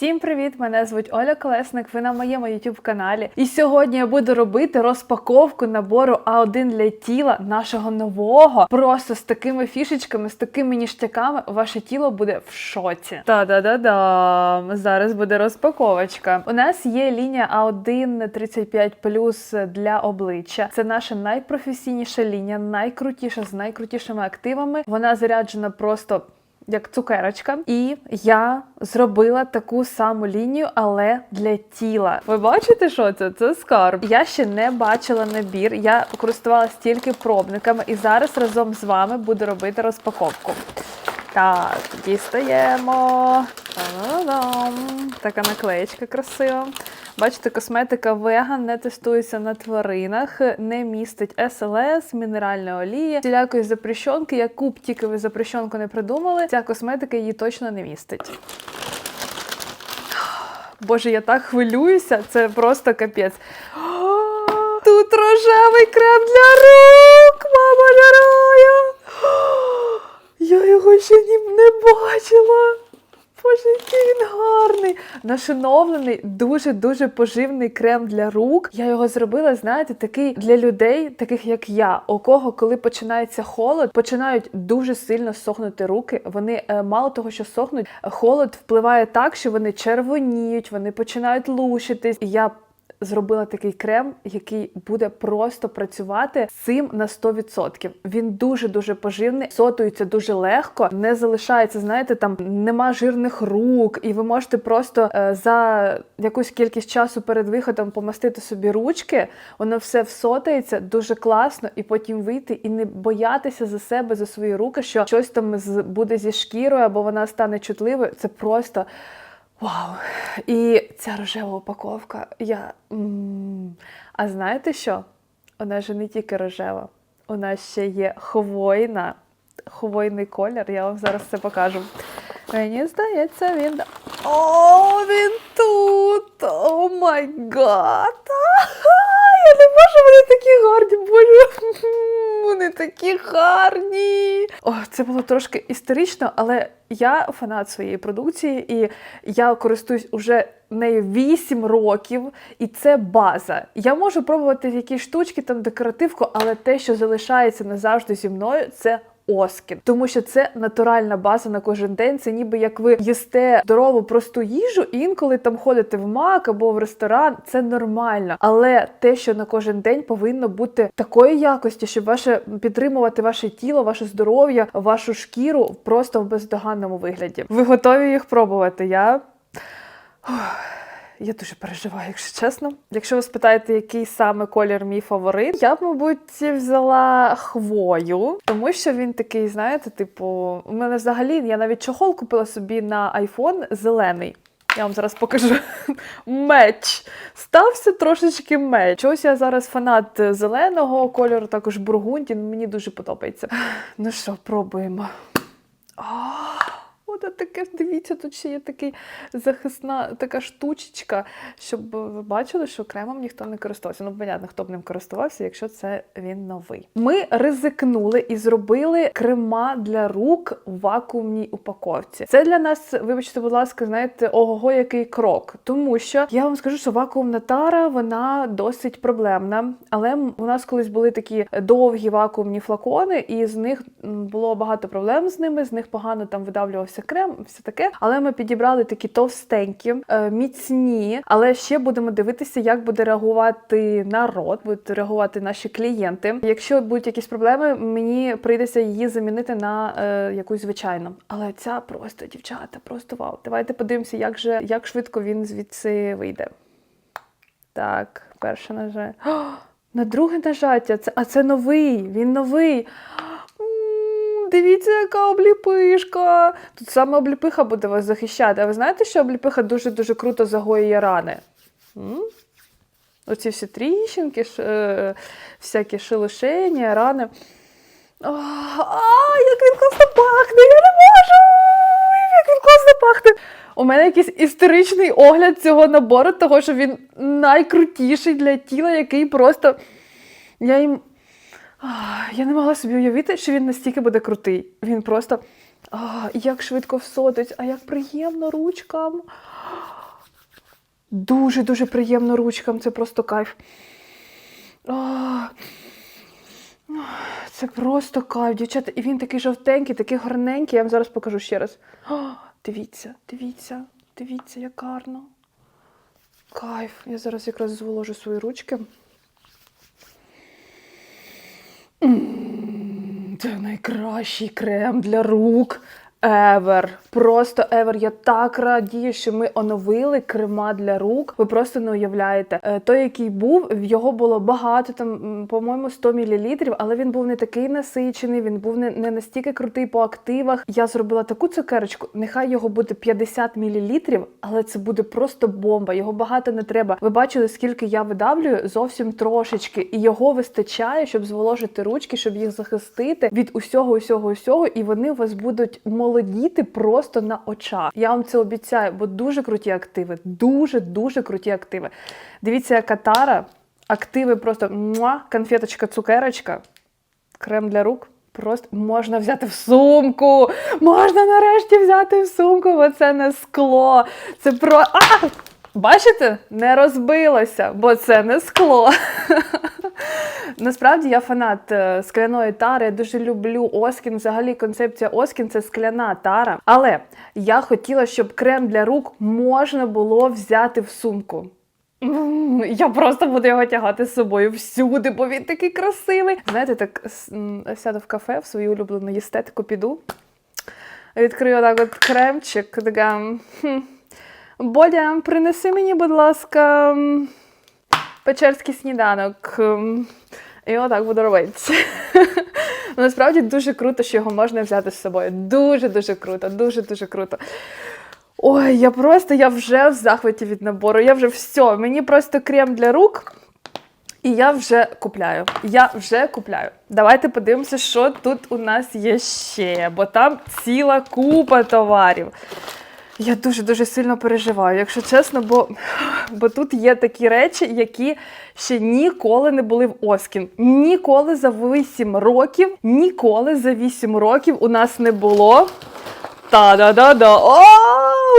Всім привіт! Мене звуть Оля Колесник. Ви на моєму youtube каналі. І сьогодні я буду робити розпаковку набору А1 для тіла нашого нового. Просто з такими фішечками, з такими ніштяками. Ваше тіло буде в шоці. Та-да-да-да! Зараз буде розпаковочка. У нас є лінія А1 35 для обличчя. Це наша найпрофесійніша лінія, найкрутіша з найкрутішими активами. Вона заряджена просто як цукерочка. І я зробила таку саму лінію, але для тіла. Ви бачите, що це? Це скарб. Я ще не бачила набір. Я користувалася тільки пробниками, і зараз разом з вами буду робити розпаковку. Так, дістаємо. Та-да-дам. Така наклеєчка красива. Бачите, косметика веган не тестується на тваринах, не містить СЛС, мінеральної олії, всілякої запрещенки. Яку б тільки ви запрещенку не придумали, ця косметика її точно не містить. Боже, я так хвилююся, це просто капець. Тут рожевий крем для рук! Мама жарає! Я його ще не бачила. Нашиновлений, дуже-дуже поживний крем для рук. Я його зробила, знаєте, такий для людей, таких як я, у кого, коли починається холод, починають дуже сильно сохнути руки. Вони е, мало того, що сохнуть, холод впливає так, що вони червоніють, вони починають лущитись. І я зробила такий крем, який буде просто працювати з цим на 100%. Він дуже-дуже поживний, сотується дуже легко, не залишається, знаєте, там нема жирних рук, і ви можете просто е, за якусь кількість часу перед виходом помастити собі ручки, воно все всотається дуже класно, і потім вийти і не боятися за себе, за свої руки, що щось там буде зі шкірою або вона стане чутливою. Це просто. Вау! І ця рожева упаковка. Я. А знаєте що? Вона ж не тільки рожева, нас ще є хвойна, хвойний колір. Я вам зараз це покажу. Мені здається, він. О, він тут! О май гад! Я не можу, вони такі гарні, боже. Вони такі гарні. О, це було трошки історично, але я фанат своєї продукції, і я користуюсь уже нею 8 років, і це база. Я можу пробувати якісь штучки, там декоративку, але те, що залишається назавжди зі мною, це Оскін, тому що це натуральна база на кожен день. Це ніби як ви їсте здорову просту їжу, і інколи там ходите в мак або в ресторан. Це нормально. Але те, що на кожен день повинно бути такої якості, щоб ваше підтримувати ваше тіло, ваше здоров'я, вашу шкіру просто в бездоганному вигляді. Ви готові їх пробувати? Я. Я дуже переживаю, якщо чесно. Якщо ви спитаєте, який саме колір мій фаворит, я б, мабуть, взяла хвою, тому що він такий, знаєте, типу, у мене взагалі я навіть чохол купила собі на айфон зелений. Я вам зараз покажу меч. Стався трошечки меч. Чогось я зараз фанат зеленого кольору, також бургунді. Мені дуже подобається. Ну що, пробуємо. А, От таке, дивіться, тут ще є такий захисна така штучечка, щоб ви бачили, що кремом ніхто не користувався. Ну, понятно, хто б ним користувався, якщо це він новий. Ми ризикнули і зробили крема для рук в вакуумній упаковці. Це для нас, вибачте, будь ласка, знаєте, ого, який крок. Тому що я вам скажу, що вакуумна тара вона досить проблемна. Але у нас колись були такі довгі вакуумні флакони, і з них було багато проблем з ними. З них погано там видавлювався крем, все таке. Але ми підібрали такі товстенькі, е, міцні. Але ще будемо дивитися, як буде реагувати народ, будуть реагувати наші клієнти. Якщо будуть якісь проблеми, мені прийдеться її замінити на е, якусь звичайну. Але ця просто дівчата, просто вау. Давайте подивимося, як же як швидко він звідси вийде. Так, перше нажаття. На друге нажаття. Це, а це новий, він новий. Дивіться, яка обліпишка. Тут саме обліпиха буде вас захищати. А ви знаєте, що обліпиха дуже-дуже круто загоює рани? М? Оці всі тріщинки, ш, е, всякі шелушення, рани. А, як він класно пахне! Я не можу! Як він класно пахне! У мене якийсь історичний огляд цього набору, того що він найкрутіший для тіла, який просто. Я їм. Я не могла собі уявити, що він настільки буде крутий. Він просто. А, як швидко всотить, а як приємно ручкам. Дуже-дуже приємно ручкам, це просто кайф. А, Це просто кайф, дівчата. І він такий жовтенький, такий гарненький. Я вам зараз покажу ще раз. А, Дивіться, дивіться, дивіться, як гарно. Кайф. Я зараз якраз зволожу свої ручки. М, Це найкращий крем для рук. Ever. Просто ever. Я так радію, що ми оновили крема для рук. Ви просто не уявляєте. Е, Той, який був, в його було багато, там, по-моєму, 100 мл, але він був не такий насичений, він був не, не настільки крутий по активах. Я зробила таку цукерочку. Нехай його буде 50 мл, але це буде просто бомба. Його багато не треба. Ви бачили, скільки я видавлюю? Зовсім трошечки. І його вистачає, щоб зволожити ручки, щоб їх захистити від усього, усього, усього, і вони у вас будуть молодіти просто на очах. Я вам це обіцяю, бо дуже круті активи, дуже дуже круті активи. Дивіться, яка тара, активи просто муа, конфеточка, цукерочка, крем для рук. Просто можна взяти в сумку. Можна нарешті взяти в сумку, бо це не скло. Це про. А! Бачите? Не розбилося, бо це не скло. Насправді я фанат е, скляної тари. Я дуже люблю Оскін. Взагалі концепція Оскін це скляна тара. Але я хотіла, щоб крем для рук можна було взяти в сумку. М, Я просто буду його тягати з собою всюди, бо він такий красивий. Знаєте, так с- м, сяду в кафе в свою улюблену естетику піду. Відкрию отак от кремчик, така. «Хм, Бодя, принеси мені, будь ласка, м, печерський сніданок. М, І отак буду робити. Насправді дуже круто, що його можна взяти з собою. Дуже-дуже круто, дуже-дуже круто. Ой, я просто я вже в захваті від набору. Я вже все. Мені просто крем для рук. І я вже купляю. Я вже купляю. Давайте подивимося, що тут у нас є ще, бо там ціла купа товарів. Я дуже-дуже сильно переживаю, якщо чесно, бо, бо тут є такі речі, які ще ніколи не були в Оскін. Ніколи за 8 років, ніколи за 8 років у нас не було. Та-да-да-да! О,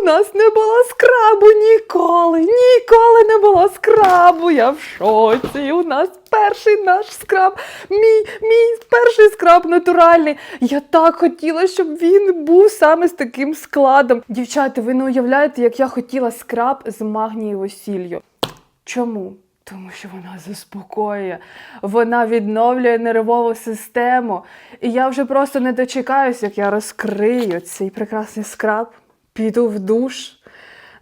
у нас не було скрабу ніколи! Ніколи не було скрабу! Я в шоці! У нас перший наш скраб, мій, мій перший скраб натуральний. Я так хотіла, щоб він був саме з таким складом. Дівчата, ви не уявляєте, як я хотіла скраб з магнієвою сіллю. Чому? Тому що вона заспокоює, вона відновлює нервову систему. І я вже просто не дочекаюсь, як я розкрию цей прекрасний скраб, піду в душ,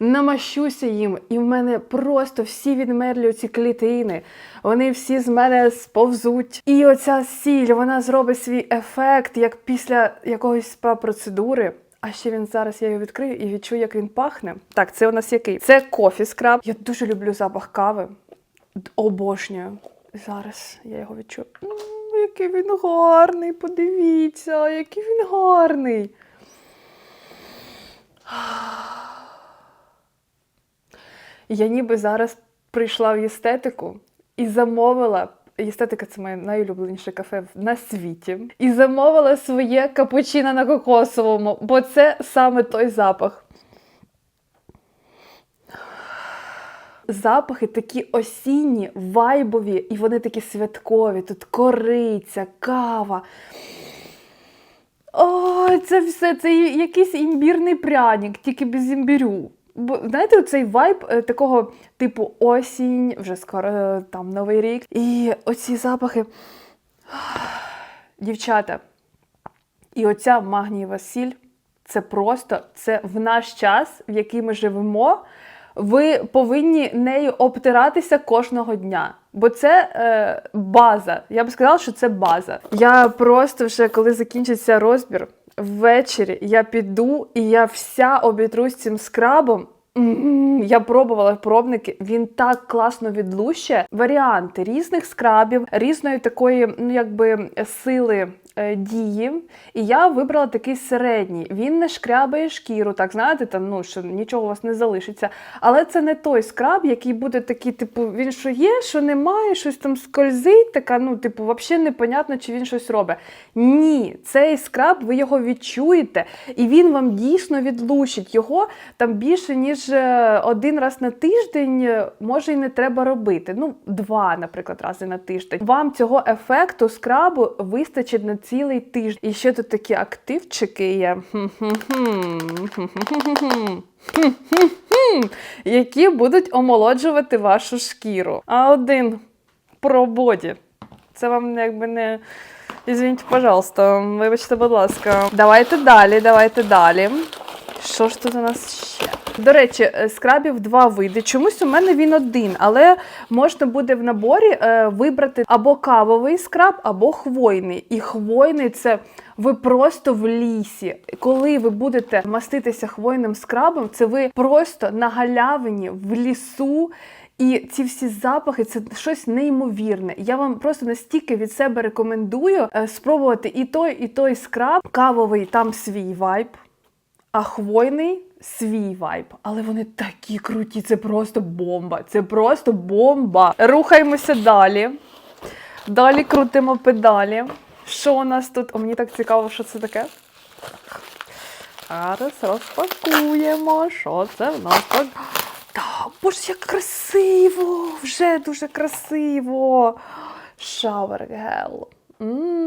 намащуся їм, і в мене просто всі відмерлі ці клітини, вони всі з мене сповзуть. І оця сіль, вона зробить свій ефект, як після якоїсь спа-процедури. А ще він зараз я його відкрию і відчую, як він пахне. Так, це у нас який? Це кофі скраб. Я дуже люблю запах кави. Обожнюю. Зараз я його відчую. Який він гарний, подивіться, який він гарний. Я ніби зараз прийшла в естетику і замовила. Естетика це моє найулюбленіше кафе на світі. І замовила своє капучино на кокосовому, бо це саме той запах. Запахи такі осінні, вайбові, і вони такі святкові. Тут кориця, кава. О, це все це якийсь імбірний пряник, тільки без імбірю. Бо знаєте, цей вайб е, такого типу осінь, вже скоро е, там новий рік. І оці запахи. Дівчата, і оця магнієва сіль це просто це в наш час, в який ми живемо. Ви повинні нею обтиратися кожного дня. Бо це е, база. Я б сказала, що це база. Я просто вже коли закінчиться розбір, ввечері я піду і я вся обітрусь цим скрабом. Я пробувала пробники, він так класно відлущує. Варіанти різних скрабів, різної такої, ну якби сили е, дії. І я вибрала такий середній. Він не шкрябає шкіру, так знаєте, там ну що нічого у вас не залишиться. Але це не той скраб, який буде такий, типу, він що є, що немає, щось там скользить, така, ну, типу, взагалі непонятно, чи він щось робить. Ні, цей скраб, ви його відчуєте, і він вам дійсно відлучить його там більше, ніж ніж е, один раз на тиждень е, може і не треба робити. Ну, два, наприклад, рази на тиждень. Вам цього ефекту скрабу вистачить на цілий тиждень. І ще тут такі активчики є. Які будуть омолоджувати вашу шкіру. А один про боді. Це вам якби не. Извините, пожалуйста, вибачте, будь ласка. Давайте далі, давайте далі. Що ж тут у нас? До речі, е, скрабів два види. Чомусь у мене він один, але можна буде в наборі е, вибрати або кавовий скраб, або хвойний. І хвойний це ви просто в лісі. Коли ви будете маститися хвойним скрабом, це ви просто на галявині в лісу. І ці всі запахи це щось неймовірне. Я вам просто настільки від себе рекомендую е, спробувати і той, і той скраб. Кавовий там свій вайб, а хвойний свій вайб. Але вони такі круті, це просто бомба. Це просто бомба. Рухаємося далі. Далі крутимо педалі. Що у нас тут? О, мені так цікаво, що це таке. Зараз розпакуємо, що це в нас так. Так, боже, як красиво! Вже дуже красиво. Шавер гел. М,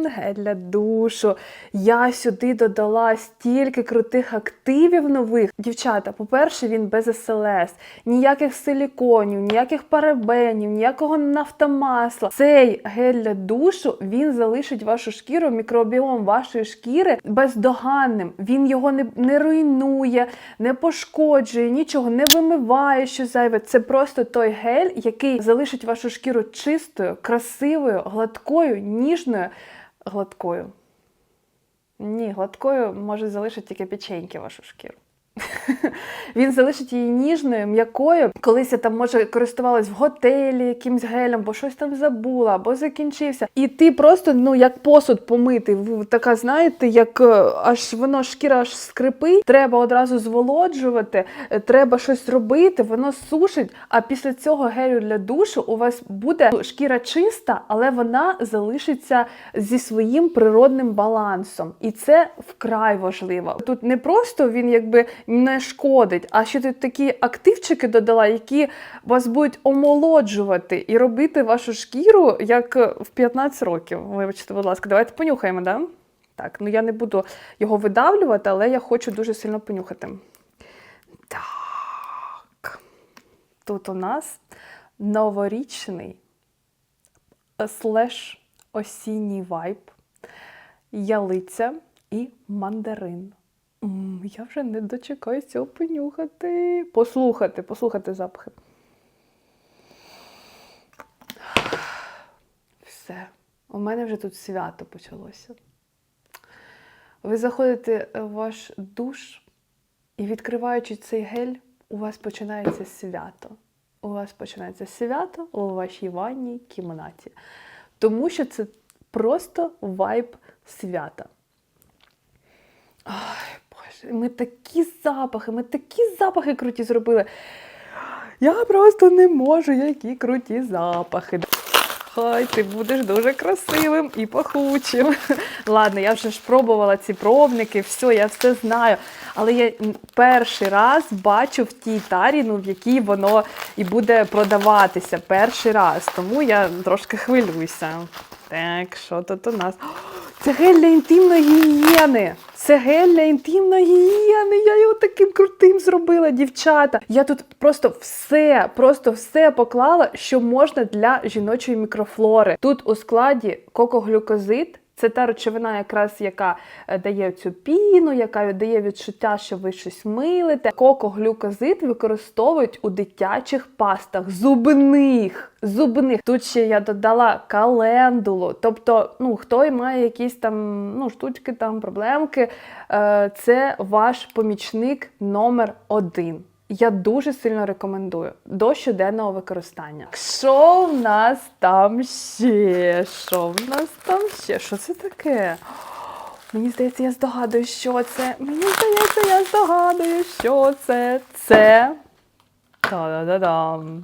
Гель для душу. Я сюди додала стільки крутих активів нових. Дівчата, по-перше, він без СЛС, ніяких силіконів, ніяких парабенів, ніякого нафтомасла. Цей гель для душу він залишить вашу шкіру, мікробіом вашої шкіри бездоганним. Він його не, не руйнує, не пошкоджує, нічого не вимиває, що зайве. Це просто той гель, який залишить вашу шкіру чистою, красивою, гладкою, ніжною, гладкою. Ні, гладкою може залишити тільки печеньки вашу шкіру. Він залишить її ніжною, м'якою. Колись я там, може, користувалась в готелі якимсь гелем, бо щось там забула, або закінчився. І ти просто, ну, як посуд помитий, в- така, знаєте, як е, аж воно шкіра аж скрипить, треба одразу зволоджувати, е, треба щось робити, воно сушить. А після цього гелю для душу у вас буде шкіра чиста, але вона залишиться зі своїм природним балансом. І це вкрай важливо. Тут не просто він якби не шкодить, а ще тут такі активчики додала, які вас будуть омолоджувати і робити вашу шкіру як в 15 років. Вибачте, будь ласка, давайте понюхаємо, да? Так, ну я не буду його видавлювати, але я хочу дуже сильно понюхати. Так. Тут у нас новорічний слеш осінній вайб, ялиця і мандарин. Я вже не дочекаюсь цього понюхати. Послухати, послухати запахи. Все. У мене вже тут свято почалося. Ви заходите в ваш душ, і відкриваючи цей гель, у вас починається свято. У вас починається свято у вашій ванній кімнаті. Тому що це просто вайб свята. Ми такі запахи, ми такі запахи круті зробили. Я просто не можу, які круті запахи. Хай ти будеш дуже красивим і пахучим. Ладно, я вже ж пробувала ці пробники, все, я все знаю. Але я перший раз бачу в тій тарі, ну, в якій воно і буде продаватися перший раз. Тому я трошки хвилююся. Так, що тут у нас? О, Це гель для гігієни. Це гель для інтимної гігієни. Я його таким крутим зробила, дівчата. Я тут просто все, просто все поклала, що можна для жіночої мікрофлори. Тут у складі кокоглюкозид. Це та речовина, якраз яка е, дає цю піну, яка дає відчуття, що ви щось милите. Кокоглюкозид використовують у дитячих пастах зубних. Зубних. Тут ще я додала календулу. Тобто, ну хто має якісь там ну, штучки, там проблемки, е, це ваш помічник номер один. Я дуже сильно рекомендую до щоденного використання. Що в нас там ще? Що в нас там ще? Що це таке? Мені здається, я здогадую, що це. Мені здається, я здогадую, що це. Це. Та-да-да-дам.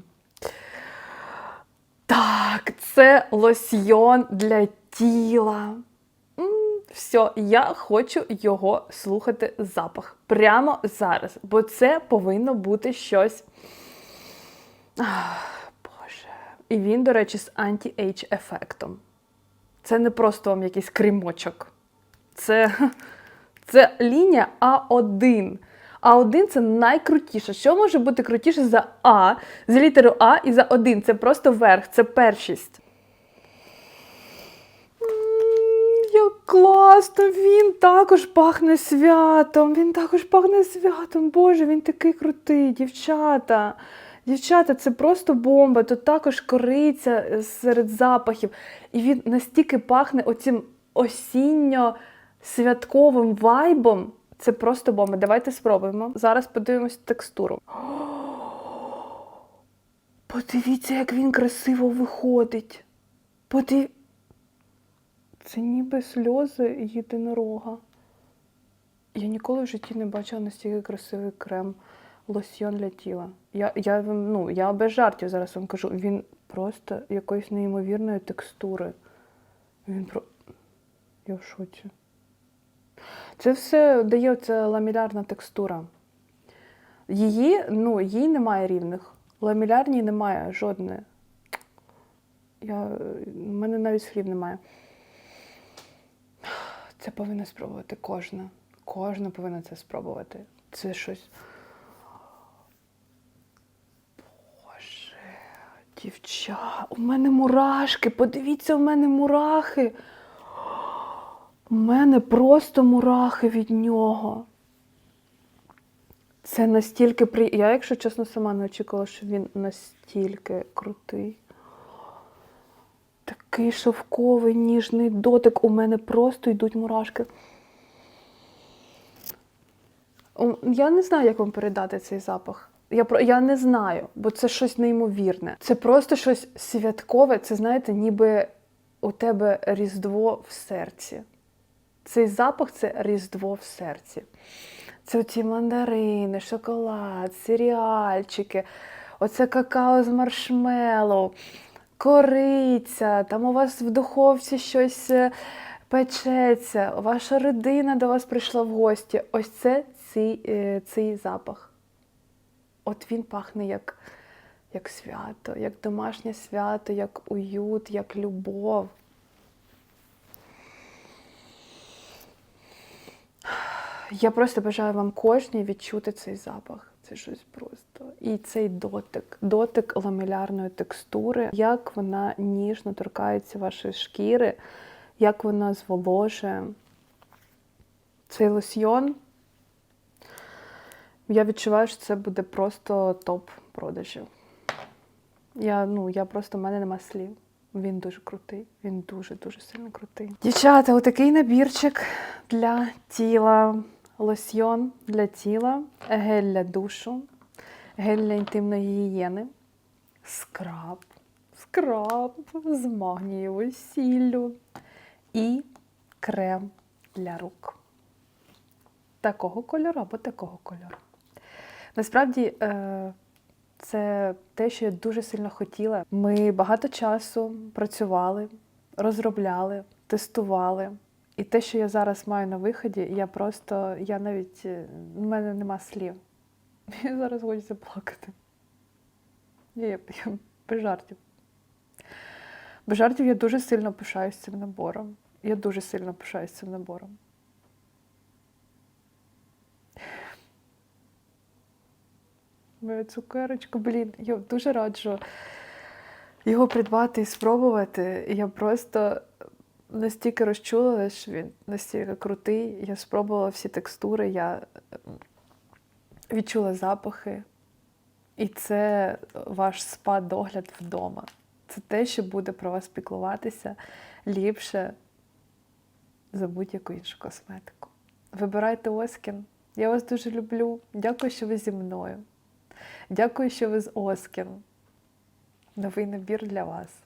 Так, це лосьйон для тіла. Все, я хочу його слухати запах прямо зараз, бо це повинно бути щось. Ах, Боже. І він, до речі, з анті-ейдж ефектом. Це не просто вам якийсь кремочок. Це, це лінія А1. А1 це найкрутіше. Що може бути крутіше за А, за літеру А і за 1? Це просто верх, це першість. М, Як класно! Він також пахне святом. Він також пахне святом. Боже, він такий крутий, дівчата. Дівчата, це просто бомба. Тут також кориця е, серед запахів. І він настільки пахне оцим осінньо-святковим вайбом. Це просто бомба. Давайте спробуємо. Зараз подивимось текстуру. Подивіться, як він красиво виходить. Подив... Це ніби сльози єдинорога. Я ніколи в житті не бачила настільки красивий крем лосьйон для тіла. Я, я, ну, я без жартів зараз вам кажу. Він просто якоїсь неймовірної текстури. Він про. Я в шоці. Це все дає ця ламілярна текстура. Її, ну, їй немає рівних. Ламілярній немає жодної. У мене навіть слів немає. Це повинна спробувати кожна. Кожна повинна це спробувати. Це щось. Боже, дівча, у мене мурашки. Подивіться, у мене мурахи. У мене просто мурахи від нього. Це настільки при... Я, якщо чесно, сама не очікувала, що він настільки крутий. Такий шовковий, ніжний дотик. У мене просто йдуть мурашки. Я не знаю, як вам передати цей запах. Я, я не знаю, бо це щось неймовірне. Це просто щось святкове. Це, знаєте, ніби у тебе різдво в серці. Цей запах це різдво в серці. Це оці мандарини, шоколад, серіальчики, оце какао з маршмеллоу, кориця, там у вас в духовці щось е, печеться, ваша родина до вас прийшла в гості. Ось це цей, е, цей запах. От він пахне як, як свято, як домашнє свято, як уют, як любов. Я просто бажаю вам кожній відчути цей запах. Це щось просто. І цей дотик, дотик ламелярної текстури, як вона ніжно торкається вашої шкіри, як вона зволожує. Цей лосьйон. Я відчуваю, що це буде просто топ продажів. Я, ну, я просто в мене нема слів. Він дуже крутий, він дуже-дуже сильно крутий. Дівчата, отакий набірчик для тіла, лосьйон для тіла, гель для душу, гель для інтимної гігієни, скраб, скраб з магнієвою сіллю і крем для рук. Такого кольору або такого кольору. Насправді, е, це те, що я дуже сильно хотіла. Ми багато часу працювали, розробляли, тестували. І те, що я зараз маю на виході, я просто, я навіть, е, в мене нема слів. Мені зараз хочеться плакати. Я, я, я без жартів. Без жартів я дуже сильно пишаюсь цим набором. Я дуже сильно пишаюсь цим набором. Моя цукерочка, блін, я дуже раджу його придбати і спробувати. Я просто настільки розчулила, що він настільки крутий. Я спробувала всі текстури, я відчула запахи. І це ваш спа-догляд вдома. Це те, що буде про вас піклуватися ліпше за будь-яку іншу косметику. Вибирайте Оскін. Я вас дуже люблю. Дякую, що ви зі мною. Дякую, що ви з Оскін. Новий набір для вас.